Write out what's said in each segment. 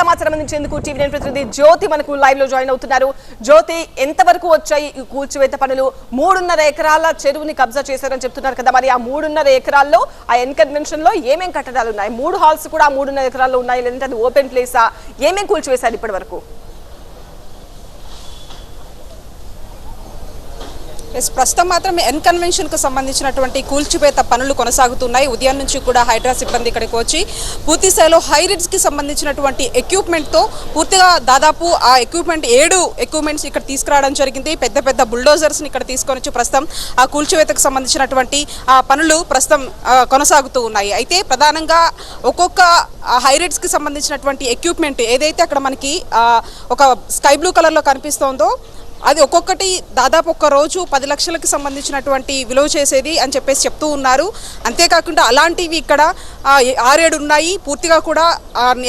సమాచారం అందించేందుకు TV nine ప్రతినిధి జ్యోతి మనకు లైవ్లో జాయిన్ అవుతున్నారు. జ్యోతి ఎంతవరకు వచ్చాయి కూల్చివేత పనులు? మూడున్నర ఎకరాల చెరువుని కబ్జా చేశారని చెప్తున్నారు కదా మరి ఆ మూడున్నర ఎకరాల్లో ఆ ఎన్ కన్వెన్షన్లో ఏమేం కట్టడాలు ఉన్నాయి? మూడు హాల్స్ కూడా ఆ మూడున్నర ఎకరాల్లో ఉన్నాయి లేదంటే అది ఓపెన్ ప్లేసా? ఏమేం కూల్చివేశారు ఇప్పటి వరకు? ప్రస్తుతం మాత్రం ఎన్కన్వెన్షన్కు సంబంధించినటువంటి కూల్చివేత పనులు కొనసాగుతున్నాయి. ఉదయం నుంచి కూడా హైడ్రా సిబ్బంది ఇక్కడికి వచ్చి పూర్తి స్థాయిలో హై కి సంబంధించినటువంటి ఎక్విప్మెంట్తో పూర్తిగా దాదాపు ఆ ఎక్విప్మెంట్ ఏడు ఎక్విప్మెంట్స్ ఇక్కడ తీసుకురావడం జరిగింది. పెద్ద పెద్ద బుల్డోజర్స్ని ఇక్కడ తీసుకొని వచ్చి ప్రస్తుతం ఆ కూల్చివేతకు సంబంధించినటువంటి ఆ పనులు ప్రస్తుతం కొనసాగుతూ ఉన్నాయి. అయితే ప్రధానంగా ఒక్కొక్క హై కి సంబంధించినటువంటి ఎక్విప్మెంట్ ఏదైతే అక్కడ మనకి ఒక స్కై బ్లూ కలర్లో కనిపిస్తోందో అది ఒక్కొక్కటి దాదాపు ఒక్క రోజు పది లక్షలకు సంబంధించినటువంటి విలువ చేసేది అని చెప్పేసి చెప్తూ ఉన్నారు. అంతేకాకుండా అలాంటివి ఇక్కడ ఆరేడు ఉన్నాయి. పూర్తిగా కూడా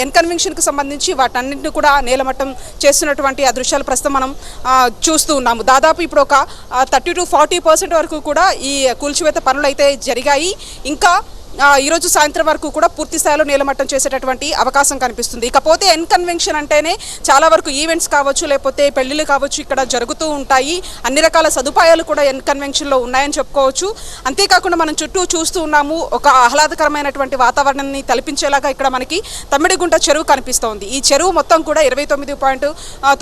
ఎన్ కన్వెన్షన్కి సంబంధించి వాటన్నింటిని కూడా నేలమట్టం చేస్తున్నటువంటి ఆ దృశ్యాలు ప్రస్తుతం మనం చూస్తూ ఉన్నాము. దాదాపు ఇప్పుడు ఒక థర్టీ టు ఫార్టీ పర్సెంట్ వరకు కూడా ఈ కూల్చివేత పనులు అయితే జరిగాయి. ఇంకా ఈరోజు సాయంత్రం వరకు కూడా పూర్తి స్థాయిలో నీలమట్టం చేసేటటువంటి అవకాశం కనిపిస్తుంది. ఇకపోతే ఎన్ కన్వెన్షన్ అంటేనే చాలా వరకు ఈవెంట్స్ కావచ్చు లేకపోతే పెళ్ళిళ్ళు కావచ్చు ఇక్కడ జరుగుతూ ఉంటాయి. అన్ని రకాల సదుపాయాలు కూడా ఎన్ కన్వెన్షన్లో ఉన్నాయని చెప్పుకోవచ్చు. అంతేకాకుండా మనం చుట్టూ చూస్తూ ఉన్నాము ఒక ఆహ్లాదకరమైనటువంటి వాతావరణాన్ని తలపించేలాగా ఇక్కడ మనకి తమ్మిడిగుంట చెరువు కనిపిస్తోంది. ఈ చెరువు మొత్తం కూడా ఇరవై తొమ్మిది పాయింట్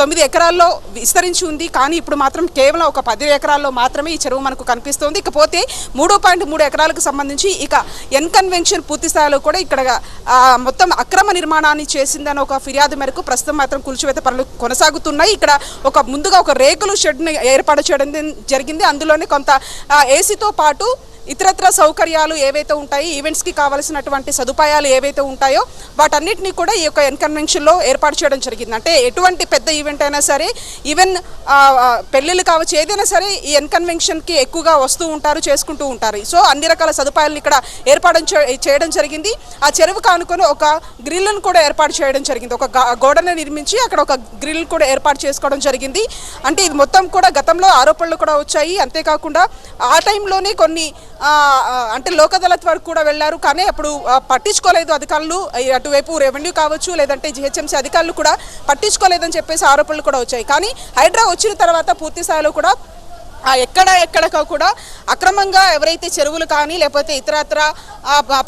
తొమ్మిది ఎకరాల్లో విస్తరించి ఉంది. కానీ ఇప్పుడు మాత్రం కేవలం ఒక పది ఎకరాల్లో మాత్రమే ఈ చెరువు మనకు కనిపిస్తోంది. ఇకపోతే మూడు పాయింట్ మూడు ఎకరాలకు సంబంధించి ఇక ఎన్ కన్వెన్షన్ పూర్తి స్థాయిలో కూడా ఇక్కడ మొత్తం అక్రమ నిర్మాణాన్ని చేసిందని ఒక ఫిర్యాదు మేరకు ప్రస్తుతం మాత్రం కూల్చివేత పనులు కొనసాగుతున్నాయి. ఇక్కడ ఒక ముందుగా ఒక రేకులు షెడ్ని ఏర్పాటు చేయడం జరిగింది. అందులోనే కొంత ఏసీతో పాటు ఇతరత్ర సౌకర్యాలు ఏవైతే ఉంటాయి ఈవెంట్స్కి కావాల్సినటువంటి సదుపాయాలు ఏవైతే ఉంటాయో వాటన్నిటినీ కూడా ఈ యొక్క ఎన్కన్వెన్షన్లో ఏర్పాటు చేయడం జరిగింది. అంటే ఎటువంటి పెద్ద ఈవెంట్ అయినా సరే ఈవెన్ పెళ్ళిళ్ళు కావచ్చు ఏదైనా సరే ఈ ఎన్కన్వెన్షన్కి ఎక్కువగా వస్తూ ఉంటారు చేసుకుంటూ ఉంటారు. సో అన్ని రకాల సదుపాయాలను ఇక్కడ ఏర్పాటు చేయడం జరిగింది. ఆ చెరువు కానుకొని ఒక గ్రిల్ను కూడా ఏర్పాటు చేయడం జరిగింది. ఒక గోడను నిర్మించి అక్కడ ఒక గ్రిల్ కూడా ఏర్పాటు చేసుకోవడం జరిగింది. అంటే ఇది మొత్తం కూడా గతంలో ఆరోపణలు కూడా వచ్చాయి. అంతేకాకుండా ఆ టైంలోనే కొన్ని అంటే లోక్ అదాలత్ వరకు కూడా వెళ్ళారు. కానీ అప్పుడు పట్టించుకోలేదు అధికారులు. అటువైపు రెవెన్యూ కావచ్చు లేదంటే జిహెచ్ఎంసీ అధికారులు కూడా పట్టించుకోలేదని చెప్పేసి ఆరోపణలు కూడా వచ్చాయి. కానీ హైడ్రా వచ్చిన తర్వాత పూర్తి స్థాయిలో కూడా ఎక్కడ ఎక్కడక కూడా అక్రమంగా ఎవరైతే చెరువులు కానీ లేకపోతే ఇతరత్ర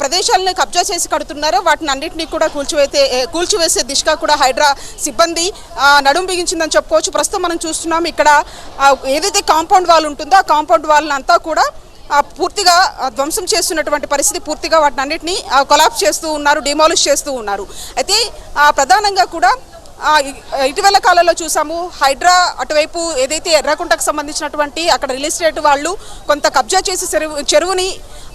ప్రదేశాలను కబ్జా చేసి కడుతున్నారో వాటిని అన్నింటినీ కూడా కూల్చివేతే కూల్చివేసే దిశగా కూడా హైడ్రా సిబ్బంది నడుం బిగించిందని చెప్పుకోవచ్చు. ప్రస్తుతం మనం చూస్తున్నాం ఇక్కడ ఏదైతే కాంపౌండ్ వాల్ ఉంటుందో ఆ కాంపౌండ్ వాల్ అంతా కూడా పూర్తిగా ధ్వంసం చేస్తున్నటువంటి పరిస్థితి పూర్తిగా వాటిని అన్నింటినీ కొలాప్స్ చేస్తూ ఉన్నారు డిమాలిష్ చేస్తూ ఉన్నారు. అయితే ప్రధానంగా కూడా ఇటీవల కాలంలో చూసాము హైడ్రా అటువైపు ఏదైతే ఎర్రకుంటకు సంబంధించినటువంటి అక్కడ రియల్ ఎస్టేట్ వాళ్ళు కొంత కబ్జా చేసి చెరువు చెరువుని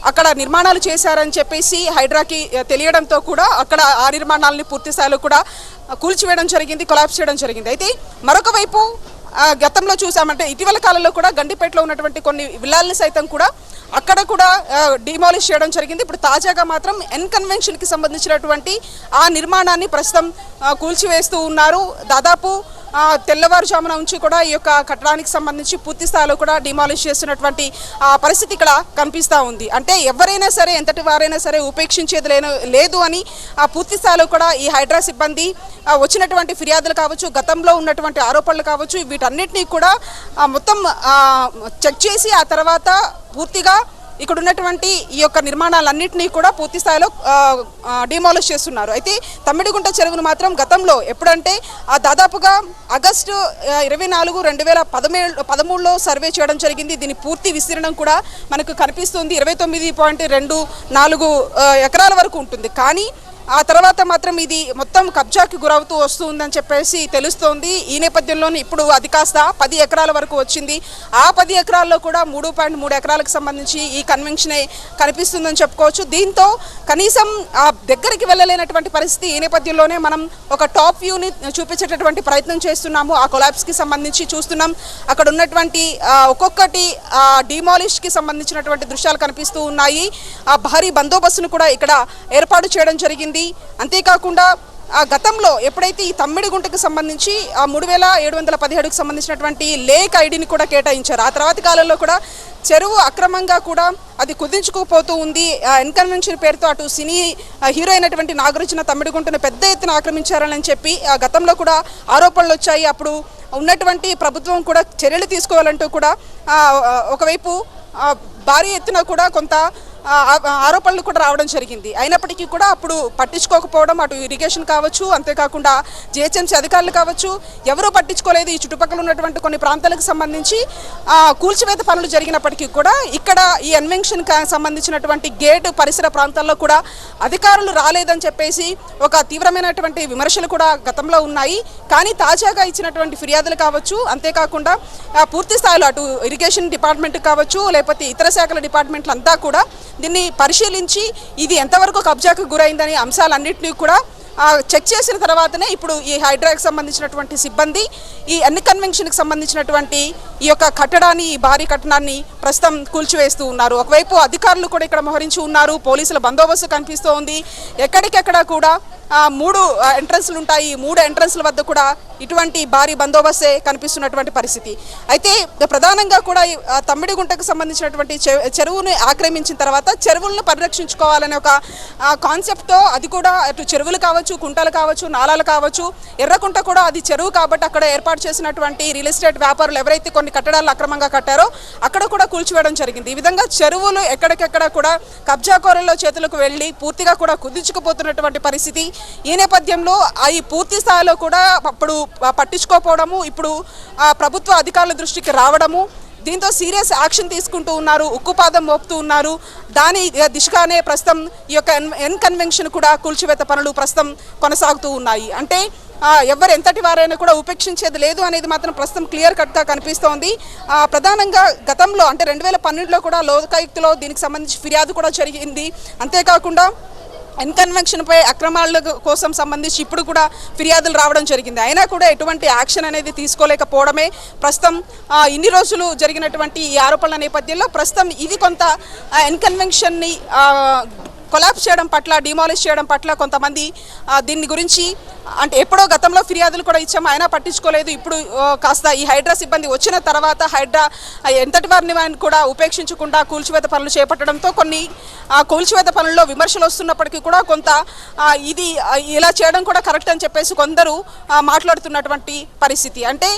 అక్కడ నిర్మాణాలు చేశారని చెప్పేసి హైడ్రాకి తెలియడంతో కూడా అక్కడ ఆ నిర్మాణాలని పూర్తి స్థాయిలో కూడా కూల్చివేయడం జరిగింది కొలాప్స్ చేయడం జరిగింది. అయితే మరొక వైపు గతంలో చూసామంటే ఇటీవల కాలంలో కూడా గండిపేటలో ఉన్నటువంటి కొన్ని విల్లాల్ని సైతం కూడా అక్కడ కూడా డిమాలిష్ చేయడం జరిగింది. ఇప్పుడు తాజాగా మాత్రం ఎన్ కన్వెన్షన్కి సంబంధించినటువంటి ఆ నిర్మాణాన్ని ప్రస్తుతం కూల్చివేస్తూ ఉన్నారు. దాదాపు తెల్లవారుజామున నుంచి కూడా ఈ యొక్క కట్టడానికి సంబంధించి పూర్తి స్థాయిలో కూడా డిమాలిష్ చేస్తున్నటువంటి ఆ, పరిస్థితి ఇక్కడ కనిపిస్తూ ఉంది. అంటే ఎవరైనా సరే ఎంతటి వారైనా సరే ఉపేక్షించేది లేదు అని ఆ పూర్తి స్థాయిలో కూడా ఈ హైడ్రా సిబ్బంది వచ్చినటువంటి ఫిర్యాదులు కావచ్చు గతంలో ఉన్నటువంటి ఆరోపణలు కావచ్చు వీటన్నిటినీ కూడా మొత్తం చెక్ చేసి ఆ తర్వాత పూర్తిగా ఇక్కడ ఉన్నటువంటి ఈ యొక్క నిర్మాణాలన్నింటినీ కూడా పూర్తి స్థాయిలో డిమాలిష్ చేస్తున్నారు. అయితే తమ్మిడిగుంట చెరువును మాత్రం గతంలో ఎప్పుడంటే దాదాపుగా ఆగస్టు ఇరవై నాలుగు రెండు వేల పదమూడు పదమూడులో సర్వే చేయడం జరిగింది. దీని పూర్తి విస్తీర్ణం కూడా మనకు కనిపిస్తుంది. ఇరవై తొమ్మిది పాయింట్ రెండు నాలుగు ఎకరాల వరకు ఉంటుంది. కానీ ఆ తర్వాత మాత్రం ఇది మొత్తం కబ్జాకి గురవుతూ వస్తుందని చెప్పేసి తెలుస్తోంది. ఈ నేపథ్యంలోనే ఇప్పుడు అది కాస్త పది ఎకరాల వరకు వచ్చింది. ఆ పది ఎకరాల్లో కూడా మూడు పాయింట్ మూడు ఎకరాలకు సంబంధించి ఈ కన్వెన్షనే కనిపిస్తుందని చెప్పుకోవచ్చు. దీంతో కనీసం ఆ దగ్గరికి వెళ్ళలేనటువంటి పరిస్థితి ఈ నేపథ్యంలోనే మనం ఒక టాప్ వ్యూని చూపించేటటువంటి ప్రయత్నం చేస్తున్నాము. ఆ కొలాబ్స్కి సంబంధించి చూస్తున్నాం. అక్కడ ఉన్నటువంటి ఒక్కొక్కటి డిమాలిష్కి సంబంధించినటువంటి దృశ్యాలు కనిపిస్తూ ఉన్నాయి. ఆ భారీ బందోబస్తును కూడా ఇక్కడ ఏర్పాటు చేయడం జరిగింది. అంతేకాకుండా ఆ గతంలో ఎప్పుడైతే ఈ తమ్మిడి గుంటకు సంబంధించి ఆ మూడు వేల ఏడు వందల పదిహేడుకు సంబంధించినటువంటి లేక్ ఐడిని కూడా కేటాయించారు. ఆ తర్వాత కాలంలో కూడా చెరువు అక్రమంగా కూడా అది కుదించుకుపోతూ ఉంది. ఆ ఎన్కన్వెన్షన్ పేరుతో అటు సినీ హీరో అయినటువంటి నాగార్జున తమ్మిడి గుంటను పెద్ద ఎత్తున ఆక్రమించారని చెప్పి ఆ గతంలో కూడా ఆరోపణలు వచ్చాయి. అప్పుడు ఉన్నటువంటి ప్రభుత్వం కూడా చర్యలు తీసుకోవాలంటూ కూడా ఒకవైపు భారీ ఎత్తున కూడా కొంత ఆరోపణలు కూడా రావడం జరిగింది. అయినప్పటికీ కూడా అప్పుడు పట్టించుకోకపోవడం అటు ఇరిగేషన్ కావచ్చు అంతేకాకుండా జిహెచ్ఎంసీ అధికారులు కావచ్చు ఎవరూ పట్టించుకోలేదు ఈ చుట్టుపక్కల ఉన్నటువంటి కొన్ని ప్రాంతాలకు సంబంధించి. కూల్చివేత పనులు జరిగినప్పటికీ కూడా ఇక్కడ ఈ అన్వెన్షన్ సంబంధించినటువంటి గేట్ పరిసర ప్రాంతాల్లో కూడా అధికారులు రాలేదని చెప్పేసి ఒక తీవ్రమైనటువంటి విమర్శలు కూడా గతంలో ఉన్నాయి. కానీ తాజాగా ఇచ్చినటువంటి ఫిర్యాదులు కావచ్చు అంతేకాకుండా పూర్తి స్థాయిలో అటు ఇరిగేషన్ డిపార్ట్మెంట్ కావచ్చు లేకపోతే ఇతర శాఖల డిపార్ట్మెంట్లు అంతా కూడా దీన్ని పరిశీలించి ఇది ఎంతవరకు కబ్జాకు గురైందనే అంశాలన్నింటినీ కూడా చెక్ చేసిన తర్వాతనే ఇప్పుడు ఈ హైడ్రాకి సంబంధించినటువంటి సిబ్బంది ఈ అన్ని కన్వెన్షన్కి సంబంధించినటువంటి ఈ యొక్క కట్టడాన్ని ఈ భారీ కట్టడాన్ని ప్రస్తుతం కూల్చివేస్తూ ఉన్నారు. ఒకవైపు అధికారులు కూడా ఇక్కడ మోహరించి ఉన్నారు పోలీసుల బందోబస్తు కనిపిస్తూ ఉంది ఎక్కడికెక్కడ కూడా మూడు ఎంట్రన్స్లు ఉంటాయి ఈ మూడు ఎంట్రన్స్ల వద్ద కూడా ఇటువంటి భారీ బందోబస్తే కనిపిస్తున్నటువంటి పరిస్థితి. అయితే ప్రధానంగా కూడా తమ్మిడిగుంటకు సంబంధించినటువంటి చె- చెరువుని ఆక్రమించిన తర్వాత చెరువులను పరిరక్షించుకోవాలనే ఒక కాన్సెప్ట్తో అది కూడా అటు చెరువులు కావచ్చు కుంటలు కావచ్చు నాలాలు కావచ్చు ఎర్రకుంట కూడా అది చెరువు కాబట్టి అక్కడ ఏర్పాటు చేసినటువంటి రియల్ ఎస్టేట్ వ్యాపారులు ఎవరైతే కొన్ని కట్టడాలు అక్రమంగా కట్టారో అక్కడ కూడా కూల్చివేయడం జరిగింది. ఈ విధంగా చెరువులు ఎక్కడికెక్కడ కూడా కబ్జాకోరల్లో చేతులకు వెళ్ళి పూర్తిగా కూడా కుదించుకుపోతున్నటువంటి పరిస్థితి. ఈ నేపథ్యంలో అవి పూర్తి స్థాయిలో కూడా అప్పుడు పట్టించుకోకపోవడము ఇప్పుడు ప్రభుత్వ అధికారుల దృష్టికి రావడము దీంతో సీరియస్ యాక్షన్ తీసుకుంటూ ఉన్నారు ఉక్కుపాదం మోపుతూ ఉన్నారు. దాని దిశగానే ప్రస్తుతం ఈ యొక్క ఎన్ కన్వెన్షన్ కూడా కూల్చివేత పనులు ప్రస్తుతం కొనసాగుతూ ఉన్నాయి. అంటే ఎవరు ఎంతటి వారైనా కూడా ఉపేక్షించేది లేదు అనేది మాత్రం ప్రస్తుతం క్లియర్ కట్గా కనిపిస్తోంది. ప్రధానంగా గతంలో అంటే రెండు వేల పన్నెండులో కూడా లోకాయుక్తలో దీనికి సంబంధించి ఫిర్యాదు కూడా జరిగింది. అంతేకాకుండా ఎన్కన్వెన్షన్ పై అక్రమాల కోసం సంబంధించి ఇప్పుడు కూడా ఫిర్యాదులు రావడం జరిగింది. అయినా కూడా ఎటువంటి యాక్షన్ అనేది తీసుకోలేకపోవడమే. ప్రస్తుతం ఇన్ని రోజులు జరిగినటువంటి ఈ ఆరోపణల నేపథ్యంలో ప్రస్తుతం ఇది కొంత ఎన్కన్వెన్షన్ని కొలాప్స్ చేయడం పట్ల డిమాలిష్ చేయడం పట్ల కొంతమంది దీని గురించి అంటే ఎప్పుడో గతంలో ఫిర్యాదులు కూడా ఇచ్చాము అయినా పట్టించుకోలేదు. ఇప్పుడు కాస్త ఈ హైడ్రా సిబ్బంది వచ్చిన తర్వాత హైడ్రా ఎంతటి వారిని కూడా ఉపేక్షించకుండా కూల్చివేత పనులు చేపట్టడంతో కొన్ని కూల్చివేత పనుల్లో విమర్శలు వస్తున్నప్పటికీ కూడా కొంత ఇది ఇలా చేయడం కూడా కరెక్ట్ అని చెప్పేసి కొందరు మాట్లాడుతున్నటువంటి పరిస్థితి. అంటే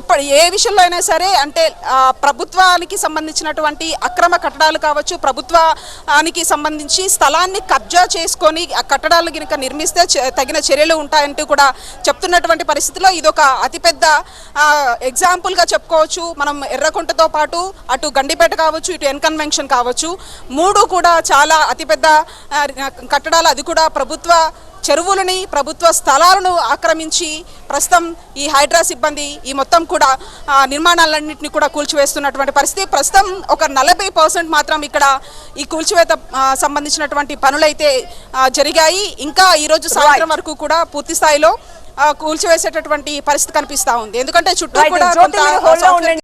ఎప్పటి ఏ విషయంలో అయినా సరే అంటే ప్రభుత్వానికి సంబంధించినటువంటి అక్రమ కట్టడాలు కావచ్చు ప్రభుత్వానికి సంబంధించి స్థలాన్ని కబ్జా చేసుకొని ఆ కట్టడాలు కనుక నిర్మిస్తే తగిన చర్యలు ఉంటాయంటూ కూడా చెప్తున్నటువంటి పరిస్థితిలో ఇదొక అతిపెద్ద ఎగ్జాంపుల్గా చెప్పుకోవచ్చు. మనం ఎర్రకుంటతో పాటు అటు గండిపేట కావచ్చు ఇటు ఎన్కన్వెన్షన్ కావచ్చు. మూడు కూడా చాలా అతిపెద్ద కట్టడాలు. అది కూడా ప్రభుత్వ చెరువులని ప్రభుత్వ స్థలాలను ఆక్రమించి ప్రస్తుతం ఈ హైడ్రా సిబ్బంది ఈ మొత్తం కూడా నిర్మాణాలన్నింటినీ కూడా కూల్చివేస్తున్నటువంటి పరిస్థితి. ప్రస్తుతం ఒక నలభై పర్సెంట్ మాత్రం ఇక్కడ ఈ కూల్చివేత సంబంధించినటువంటి పనులైతే జరిగాయి. ఇంకా ఈరోజు సాయంత్రం వరకు కూడా పూర్తి స్థాయిలో కూల్చివేసేటటువంటి పరిస్థితి కనిపిస్తా ఉంది. ఎందుకంటే చుట్టూ కూడా